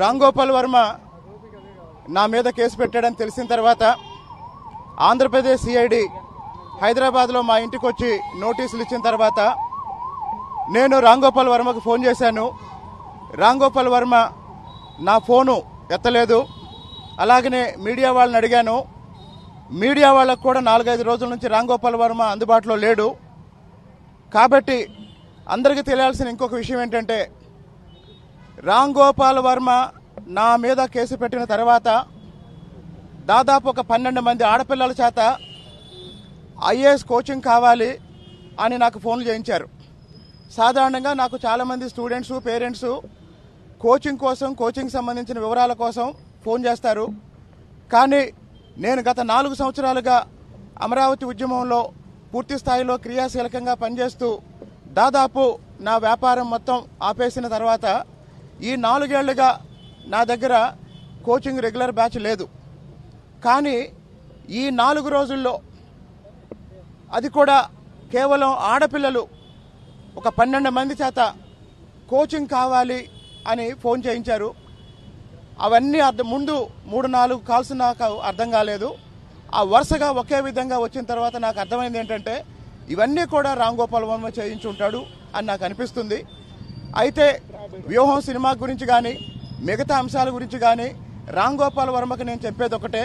రాంగోపాల్ వర్మ నా మీద కేసు పెట్టాడని తెలిసిన తర్వాత ఆంధ్రప్రదేశ్ సిఐడి హైదరాబాద్లో మా ఇంటికి వచ్చి నోటీసులు ఇచ్చిన తర్వాత నేను రాంగోపాల్ వర్మకు ఫోన్ చేశాను. రాంగోపాల్ వర్మ నా ఫోను ఎత్తలేదు. అలాగనే మీడియా వాళ్ళని అడిగాను. మీడియా వాళ్ళకు కూడా నాలుగైదు రోజుల నుంచి రామ్ గోపాల్ వర్మ అందుబాటులో లేడు. కాబట్టి అందరికీ తెలియాల్సిన ఇంకొక విషయం ఏంటంటే రామ్ గోపాల్ వర్మ నా మీద కేసు పెట్టిన తర్వాత దాదాపు ఒక పన్నెండు మంది ఆడపిల్లల చేత ఐఏఎస్ కోచింగ్ కావాలి అని నాకు ఫోన్లు చేయించారు. సాధారణంగా నాకు చాలామంది స్టూడెంట్స్ పేరెంట్స్ కోచింగ్ కోసం కోచింగ్ సంబంధించిన వివరాల కోసం ఫోన్ చేస్తారు. కానీ నేను గత నాలుగు సంవత్సరాలుగా అమరావతి ఉద్యమంలో పూర్తి స్థాయిలో క్రియాశీలకంగా పనిచేస్తూ దాదాపు నా వ్యాపారం మొత్తం ఆపేసిన తర్వాత ఈ నాలుగేళ్ళుగా నా దగ్గర కోచింగ్ రెగ్యులర్ బ్యాచ్ లేదు. కానీ ఈ నాలుగు రోజుల్లో అది కూడా కేవలం ఆడపిల్లలు ఒక పన్నెండు మంది చేత కోచింగ్ కావాలి అని ఫోన్ చేయించారు. అవన్నీ అర్థం ముందు మూడు నాలుగు కాల్స్ నాకు అర్థం కాలేదు. ఆ వరుసగా ఒకే విధంగా వచ్చిన తర్వాత నాకు అర్థమైంది ఏంటంటే ఇవన్నీ కూడా రామ్ గోపాల్ వర్మ చేయించుంటాడు అని నాకు అనిపిస్తుంది. అయితే వ్యూహం సినిమా గురించి కానీ మిగతా అంశాల గురించి కానీ రామ్ గోపాల్ వర్మకి నేను చెప్పేది ఒకటే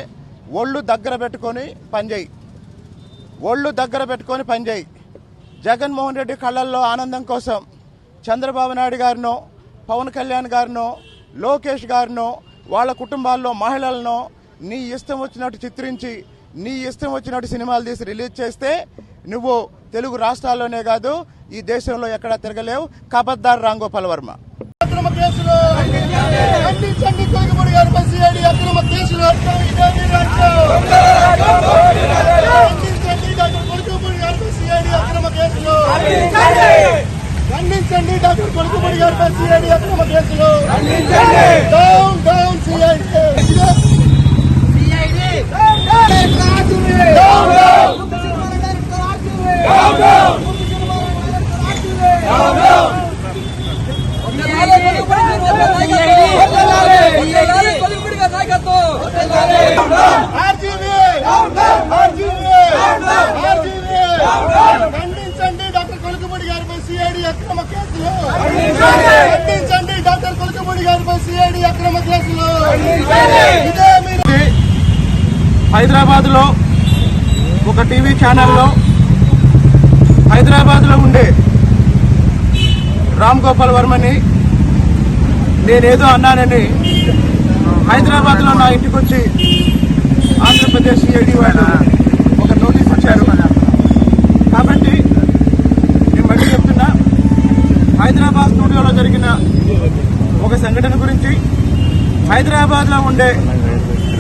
ఒళ్ళు దగ్గర పెట్టుకొని పనిచేయి ఒళ్ళు దగ్గర పెట్టుకొని పనిచేయి జగన్మోహన్ రెడ్డి కళ్ళల్లో ఆనందం కోసం చంద్రబాబు నాయుడు గారినో పవన్ కళ్యాణ్ గారినో లోకేష్ గారినో వాళ్ళ కుటుంబాల్లో మహిళలను నీ ఇష్టం వచ్చినట్టు చిత్రించి నీ ఇష్టం వచ్చినట్టు సినిమాలు తీసి రిలీజ్ చేస్తే నువ్వు తెలుగు రాష్ట్రాల్లోనే కాదు ఈ దేశంలో ఎక్కడా తిరగలేవు. కబద్దార్ రాంగోపాల్ వర్మ. అక్రమ కేసులు. ఖండించండి. కొలుగుబడి గారిపై సిఐడి అక్రమ కేసులు? ఖండించండి. డాక్టర్ కొలుగుబడి గారిపై సిఐడి అక్రమ కేసులు. ఖండించండి. డాక్టర్ కొలుగుబడి గారిపై సిఐడి అక్రమ కేసులు. Down down CID down down RGV RGV ఖండించండి డాక్టర్ కొలుకుబడి గారిపై సిఐడి అక్రమ కేసులు. ఖండించండి డాక్టర్ కొలుకుబడి గారిపై సిఐడి అక్రమ కేసులు. హైదరాబాద్లో హైదరాబాద్లో ఒక టీవీ ఛానల్లో హైదరాబాద్లో ఉండే రామ్ గోపాల్ వర్మని నేనేదో అన్నానని హైదరాబాద్లో నా ఇంటికి వచ్చి ఆంధ్రప్రదేశ్ ఏడీ వాళ్ళు ఒక నోటీస్ ఇచ్చారు కాబట్టి నేను మళ్ళీ చెప్తున్నా హైదరాబాద్ జరిగిన ఒక సంఘటన గురించి హైదరాబాద్లో ఉండే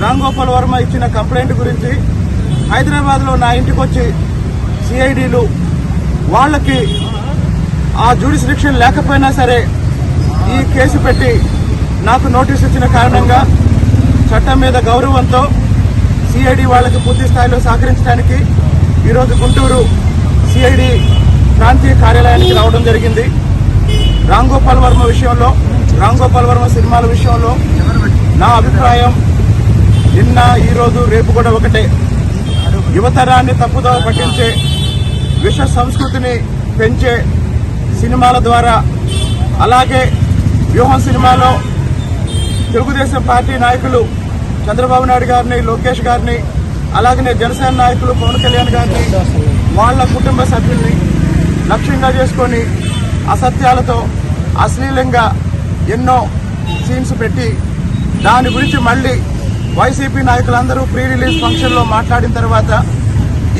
రామ్ గోపాల్ వర్మ ఇచ్చిన కంప్లైంట్ గురించి హైదరాబాద్లో నా ఇంటికి వచ్చి సిఐడిలు వాళ్ళకి ఆ జ్యూడిస్డిక్షన్ లేకపోయినా సరే ఈ కేసు పెట్టి నాకు నోటీస్ ఇచ్చిన కారణంగా చట్టం మీద గౌరవంతో సిఐడి వాళ్ళకి పూర్తి స్థాయిలో సహకరించడానికి ఈరోజు గుంటూరు సిఐడి ప్రాంతీయ కార్యాలయానికి రావడం జరిగింది. రామ్ గోపాల్ వర్మ విషయంలో రామ్ గోపాల్ వర్మ సినిమాల విషయంలో నా అభిప్రాయం నిన్న ఈరోజు రేపు కూడా ఒకటే. యువతరాన్ని తప్పుదోవ పట్టించే విష సంస్కృతిని పెంచే సినిమాల ద్వారా అలాగే వ్యూహం సినిమాలో తెలుగుదేశం పార్టీ నాయకులు చంద్రబాబు నాయుడు గారిని లోకేష్ గారిని అలాగనే జనసేన నాయకులు పవన్ కళ్యాణ్ గారిని వాళ్ళ కుటుంబ సభ్యుల్ని లక్ష్యంగా చేసుకొని అసత్యాలతో అశ్లీలంగా ఎన్నో సీన్స్ పెట్టి దాని గురించి మళ్ళీ వైసీపీ నాయకులందరూ ప్రీ రిలీజ్ ఫంక్షన్లో మాట్లాడిన తర్వాత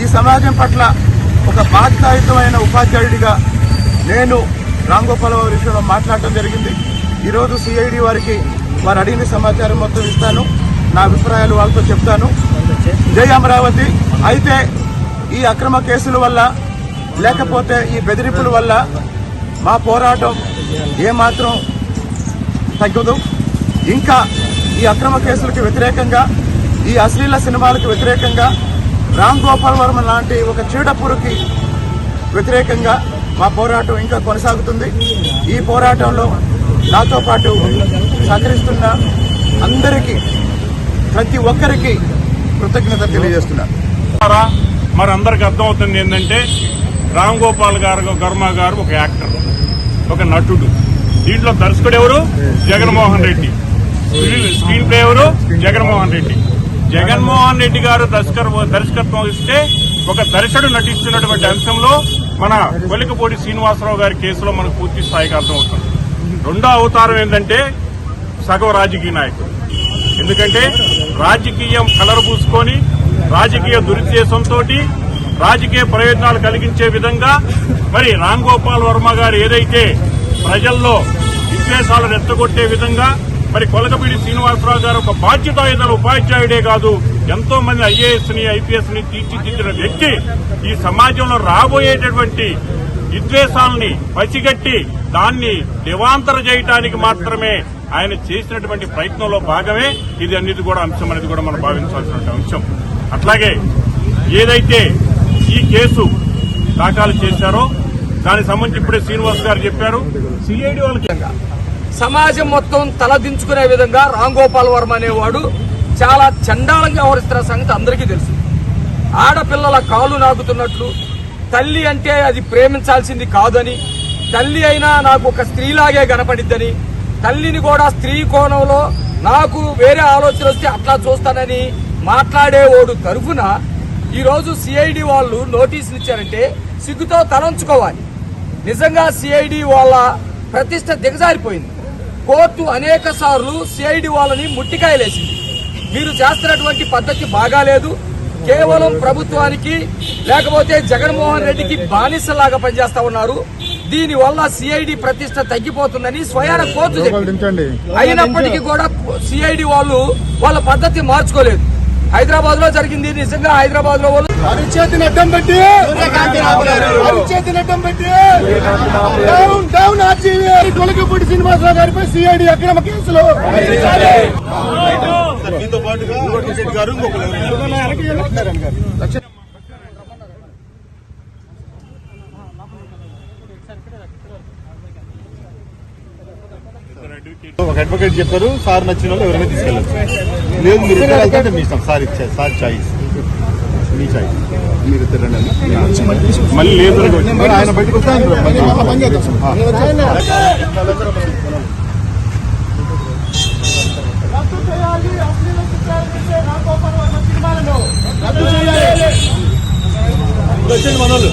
ఈ సమాజం పట్ల ఒక బాధ్యతాయుతమైన ఉపాధ్యాయుడిగా నేను రామ్ విషయంలో మాట్లాడటం జరిగింది. ఈరోజు సిఐడి వారికి వారు అడిగిన సమాచారం మొత్తం ఇస్తాను. నా అభిప్రాయాలు వాళ్ళతో చెప్తాను. జై అమరావతి. అయితే ఈ అక్రమ కేసుల వల్ల లేకపోతే ఈ బెదిరింపుల వల్ల మా పోరాటం ఏమాత్రం తగ్గదు. ఇంకా ఈ అక్రమ కేసులకు వ్యతిరేకంగా ఈ అశ్లీల సినిమాలకు వ్యతిరేకంగా రామ్ గోపాల్ వర్మ లాంటి ఒక చీడపురుకి వ్యతిరేకంగా మా పోరాటం ఇంకా కొనసాగుతుంది. ఈ పోరాటంలో నాతో పాటు సహకరిస్తున్న అందరికీ ప్రతి ఒక్కరికి కృతజ్ఞత తెలియజేస్తున్నారు ద్వారా మరి అందరికి అర్థమవుతుంది ఏంటంటే రామ్ గోపాల్ గారు గర్మ గారు ఒక యాక్టర్. ఒక నటుడు. దీంట్లో దర్శకుడు ఎవరు? జగన్మోహన్ రెడ్డి. స్క్రీన్ ప్లే ఎవరు? జగన్మోహన్ రెడ్డి. జగన్మోహన్ రెడ్డి గారు దర్శకర్ దర్శకత్వం ఇస్తే ఒక దర్శకుడు నటిస్తున్నటువంటి అంశంలో మన కొలికపూడి శ్రీనివాసరావు గారి కేసులో మనకు పూర్తి స్థాయికి అర్థమవుతుంది. రెండో అవతారం ఏంటంటే సగవ రాజకీయ నాయకుడు. ఎందుకంటే రాజకీయం కలర్ పూసుకొని రాజకీయ దురుద్దేశంతో రాజకీయ ప్రయోజనాలు కలిగించే విధంగా మరి రామ్ గోపాల్ వర్మ గారు ఏదైతే ప్రజల్లో విద్వేషాలను ఎత్తగొట్టే విధంగా మరి కొలకపీడి శ్రీనివాసరావు గారు ఒక బాధ్యతాయుత ఉపాధ్యాయుడే కాదు ఎంతో మంది ఐఏఎస్ని ఐపీఎస్ని తీర్చిదిద్దిన వ్యక్తి ఈ సమాజంలో రాబోయేటటువంటి విద్వేషాలని పసిగట్టి దాన్ని దివాంతర చేయటానికి మాత్రమే ఆయన చేసినటువంటి ప్రయత్నంలో భాగమే. ఇది అనేది కూడా అంశం అనేది కూడా మనం భావించాల్సిన అంశం. అట్లాగే ఏదైతే ఈ కేసు దాఖలు చేశారో దానికి సంబంధించి ఇప్పుడే శ్రీనివాస్ గారు చెప్పారు. సిఐడి వాళ్ళకి సమాజం మొత్తం తలదించుకునే విధంగా రామ్ గోపాల్ వర్మ అనేవాడు చాలా చండాలంగా వ్యవహరిస్తున్న సంగతి అందరికీ తెలుసు. ఆడపిల్లల కాలు నాకుతున్నట్లు తల్లి అంటే అది ప్రేమించాల్సింది కాదని తల్లి అయినా నాకు ఒక స్త్రీలాగే కనపడిద్దని తల్లిని కూడా స్త్రీ కోణంలో నాకు వేరే ఆలోచన వస్తే అట్లా చూస్తానని మాట్లాడేవాడు తరఫున ఈరోజు సిఐడి వాళ్ళు నోటీసులు ఇచ్చారంటే సిగ్గుతో తలంచుకోవాలి. నిజంగా సిఐడి వాళ్ళ ప్రతిష్ట దిగజారిపోయింది. కోర్టు అనేక సార్లు సిఐడి వాళ్ళని ముట్టికాయలేసింది. మీరు చేస్తున్నటువంటి పద్ధతి బాగాలేదు. కేవలం ప్రభుత్వానికి లేకపోతే జగన్మోహన్ రెడ్డికి బానిసలాగా పనిచేస్తా ఉన్నారు. దీని వల్ల సిఐడి ప్రతిష్ట తగ్గిపోతుందని స్వయాన కోర్టు. అయినప్పటికీ కూడా సిఐడి వాళ్ళు వాళ్ళ పద్ధతి మార్చుకోలేదు. హైదరాబాద్లో జరిగింది. నిజంగా హైదరాబాద్లో అరిచేతిని అడ్డం పెట్టి! అరిచేతిని అడ్డం పెట్టి! Down down RGV! Kolikapudi Srinivasa Rao గారిపై సిఐడి అక్రమ కేసులు! ఒక అడ్వకేట్ చెప్పారు సార్ నచ్చిన వాళ్ళు ఎవరైనా తీసుకెళ్ళచ్చు లేదు మీరు ఇద్దరు వెళ్తే మీ ఇష్టం సార్ ఇచ్చే సార్ చాయిస్ మీ చాయిస్ మీరు ఇద్దరు మళ్ళీ లేదు ఆయన బయటకు వస్తే ఆయన మళ్ళీ రద్దు చేయాలి అశ్లీల చిత్రాలు తీసే రామ్ గోపాల్ వర్మ సినిమాలను రద్దు చేయాలి వచ్చింది మనోళ్ళు